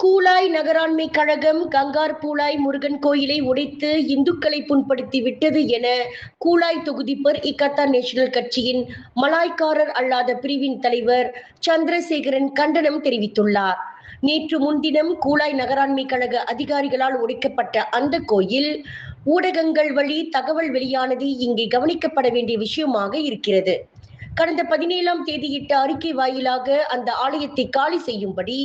Kulai நகராண்மை கழகம் Kangar Pulai Murugan கோயிலை உடைத்து இந்துக்களை புண்படுத்தி விட்டது என கூலாய் தொகுதி பெர் இக்கத்தா நேஷனல் கட்சியின் மலாய்க்காரர் அல்லாத பிரிவின் தலைவர் சந்திரசேகரன் கண்டனம் தெரிவித்துள்ளார். நேற்று முன்தினம் கூலாய் நகராண்மை கழக அதிகாரிகளால் உடைக்கப்பட்ட அந்த கோயில் ஊடகங்கள் வழி தகவல் வெளியானது இங்கே கவனிக்கப்பட வேண்டிய விஷயமாக இருக்கிறது. கடந்த பதினேழாம் தேதியிட்ட அறிக்கை வாயிலாக அந்த ஆலயத்தை காலி செய்யும்படி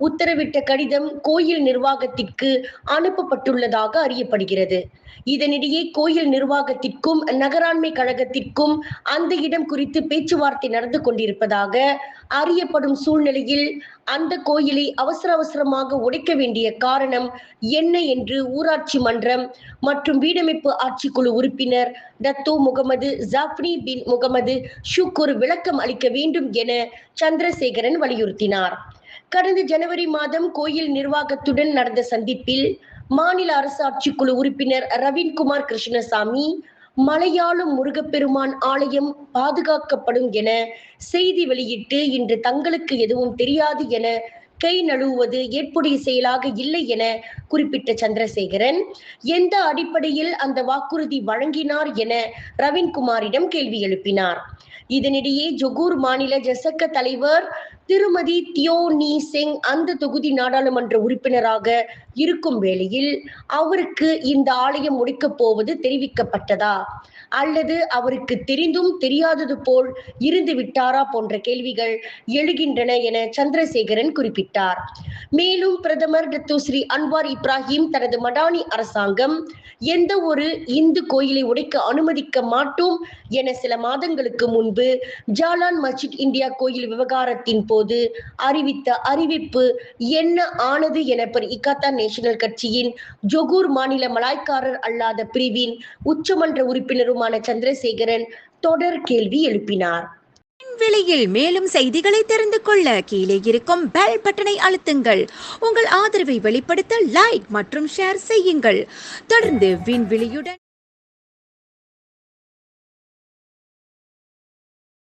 உத்தரவிட்ட கடிதம் கோயில் நிர்வாகத்திற்கு அனுப்பப்பட்டுள்ளதாக அறியப்படுகிறது. இதனிடையே கோயில் நிர்வாகத்திற்கும் நகராண்மை கழகத்திற்கும் அந்த இடம் குறித்து பேச்சுவார்த்தை நடந்து கொண்டிருப்பதாக அறியப்படும் சூழ்நிலையில் அந்த கோயிலை அவசர அவசரமாக உடைக்க வேண்டிய காரணம் என்ன என்று ஊராட்சி மன்றம் மற்றும் வீடமைப்பு ஆட்சிக்குழு உறுப்பினர் தத்தோ முகமது ஜாஃப்ரி பின் முகமது ஷுக் ஒரு விளக்கம் அளிக்க வேண்டும் என சந்திரசேகரன் வலியுறுத்தினார். கடந்த ஜனவரி மாதம் கோயில் நிர்வாகத்துடன் நடந்த சந்திப்பில் மாநில அரசு ஆட்சிக்குழு உறுப்பினர் ரவீன்குமார் கிருஷ்ணசாமி மலையாளம் முருகப்பெருமான் ஆலயம் பாதுகாக்கப்படும் என செய்தி வெளியிட்டு இன்று தங்களுக்கு எதுவும் தெரியாது என கை நழுவுவது ஏற்புடைய செயலாக இல்லை என குறிப்பிட்ட சந்திரசேகரன் எந்த அடிப்படையில் அந்த வாக்குறுதி வழங்கினார் என ரவீன்குமாரிடம் கேள்வி எழுப்பினார். இதனிடையே ஜொகூர் மாநில ஜசக்க தலைவர் திருமதி தியோ நீ சிங் அந்த தொகுதி நாடாளுமன்ற உறுப்பினராக இருக்கும் வேளையில் அவருக்கு இந்த ஆலயம் முடிக்கப் போவது தெரிவிக்கப்பட்டதா? அல்லது அவருக்கு தெரிந்தும் தெரியாதது போல் இருந்து விட்டாரா போன்ற கேள்விகள் எழுகின்றன என சந்திரசேகரன் குறிப்பிட்டார். மேலும் பிரதமர் டத்து ஸ்ரீ அன்வார் இப்ராஹிம் தனது மடானி அரசாங்கம் எந்த ஒரு இந்து கோயிலை உடைக்க அனுமதிக்க மாட்டோம் என சில மாதங்களுக்கு முன்பு ஜாலான் மஸ்ஜித் இந்தியா கோயில் விவகாரத்தின் போது அறிவித்த அறிவிப்பு என்ன ஆனது என பெர் இக்காத்தா நேஷனல் கட்சியின் ஜொகூர் மாநில மலாய்க்காரர் அல்லாத பிரிவின் உச்சமன்ற உறுப்பினருமான சந்திரசேகரன் தொடர் கேள்வி எழுப்பினார். விலையில் மேலும் செய்திகளை தெரிந்து கொள்ள கீழே இருக்கும் பெல் பட்டனை அழுத்துங்கள். உங்கள் ஆதரவை வெளிப்படுத்த லைக் மற்றும் ஷேர் செய்யுங்கள். தொடர்ந்து விண்வெளியுடன்